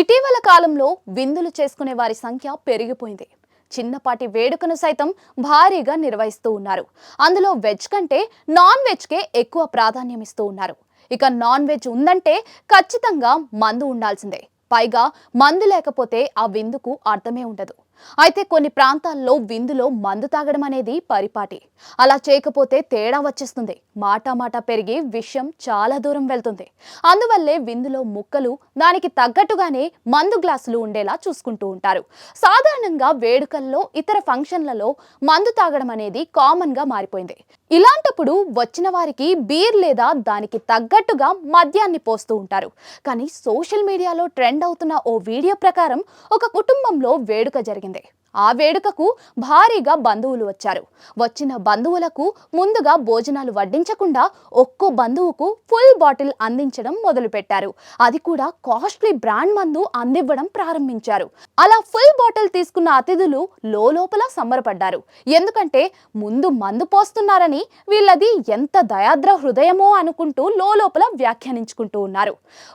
ఇటీవల కాలంలో విందులు చేసుకునే వారి సంఖ్య పెరిగిపోయింది. చిన్నపాటి వేడుకను సైతం భారీగా నిర్వహిస్తూ ఉన్నారు. అందులో వెజ్ కంటే నాన్ వెజ్కే ఎక్కువ ప్రాధాన్యం ఇస్తూ ఉన్నారు. ఇక నాన్ వెజ్ ఉందంటే ఖచ్చితంగా మందు ఉండాల్సిందే. పైగా మందు లేకపోతే ఆ విందుకు అర్థమే ఉండదు. అయితే కొన్ని ప్రాంతాల్లో విందులో మందు తాగడం అనేది పరిపాటి. అలా చేయకపోతే తేడా వచ్చేస్తుంది. మాట మాట పెరిగి విషయం చాలా దూరం వెళ్తుంది. అందువల్లే విందులో ముక్కలు దానికి తగ్గట్టుగానే మందు గ్లాసులు ఉండేలా చూసుకుంటూ ఉంటారు. సాధారణంగా వేడుకల్లో ఇతర ఫంక్షన్లలో మందు తాగడం అనేది కామన్గా మారిపోయింది. ఇలాంటప్పుడు వచ్చిన వారికి బీర్ లేదా దానికి తగ్గట్టుగా మద్యాన్ని పోస్తూ ఉంటారు. కానీ సోషల్ మీడియాలో ట్రెండ్ అవుతున్న ఓ వీడియో ప్రకారం ఒక కుటుంబంలో వేడుక జరిగింది. ఆ వేడుకకు భారీగా బంధువులు వచ్చారు. వచ్చిన బంధువులకు ముందుగా భోజనాలు వడ్డించకుండా ఒక్కో బంధువుకు ఫుల్ బాటిల్ అందించడం మొదలుపెట్టారు. అది కూడా కాస్ట్లీ బ్రాండ్ మందు అందివ్వడం ప్రారంభించారు. అలా ఫుల్ బాటిల్ తీసుకున్న అతిథులు లోపల సంబరపడ్డారు. ఎందుకంటే ముందు మందు పోస్తున్నారని వీళ్ళది ఎంత దయాద్ర హృదయమో అనుకుంటూ లోపల వ్యాఖ్యానించుకుంటూ ఉన్నారు.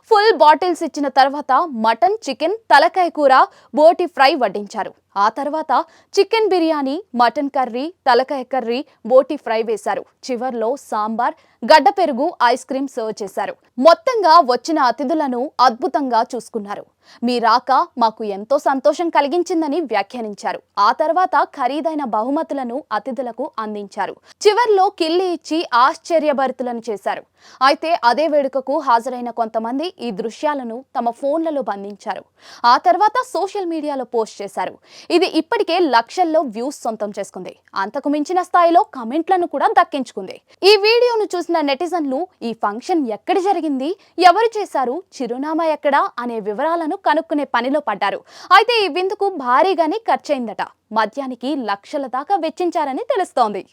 ఫుల్ బాటిల్స్ ఇచ్చిన తర్వాత మటన్ చికెన్ తలకాయ కూర బోటి ఫ్రై వడ్డించారు. ఆ తర్వాత చికెన్ బిర్యానీ మటన్ కర్రీ తలకాయ కర్రీ బోటి ఫ్రై వేశారు. చివర్లో సాంబార్ గడ్డ పెరుగు ఐస్ క్రీమ్ సర్వ్ చేశారు. మొత్తంగా వచ్చిన అతిథులను అద్భుతంగా చూసుకున్నారు. మీ రాక మాకు ఎంతో సంతోషం కలిగించిందని వ్యాఖ్యానించారు. ఆ తర్వాత ఖరీదైన బహుమతులను అతిథులకు అందించారు. చివర్లో కిల్లి ఇచ్చి ఆశ్చర్యభరితులను చేశారు. అయితే అదే వేడుకకు హాజరైన కొంతమంది ఈ దృశ్యాలను తమ ఫోన్లలో బంధించారు. ఆ తర్వాత సోషల్ మీడియాలో పోస్ట్ చేశారు. ఇది ఇప్పటికే లక్షల్లో వ్యూస్ సొంతం చేసుకుంది. అంతకు మించిన స్థాయిలో కమెంట్లను కూడా దక్కించుకుంది. ఈ వీడియోను చూసిన నెటిజన్లు ఈ ఫంక్షన్ ఎక్కడ జరిగింది? ఎవరు చేశారు? చిరునామా ఎక్కడా? అనే వివరాలను వివరాలను కనుక్కునే పనిలో పడ్డారు. అయితే ఈ విందుకు భారీగానే ఖర్చయిందట. మద్యానికి లక్షల దాకా వెచ్చించారని తెలుస్తోంది.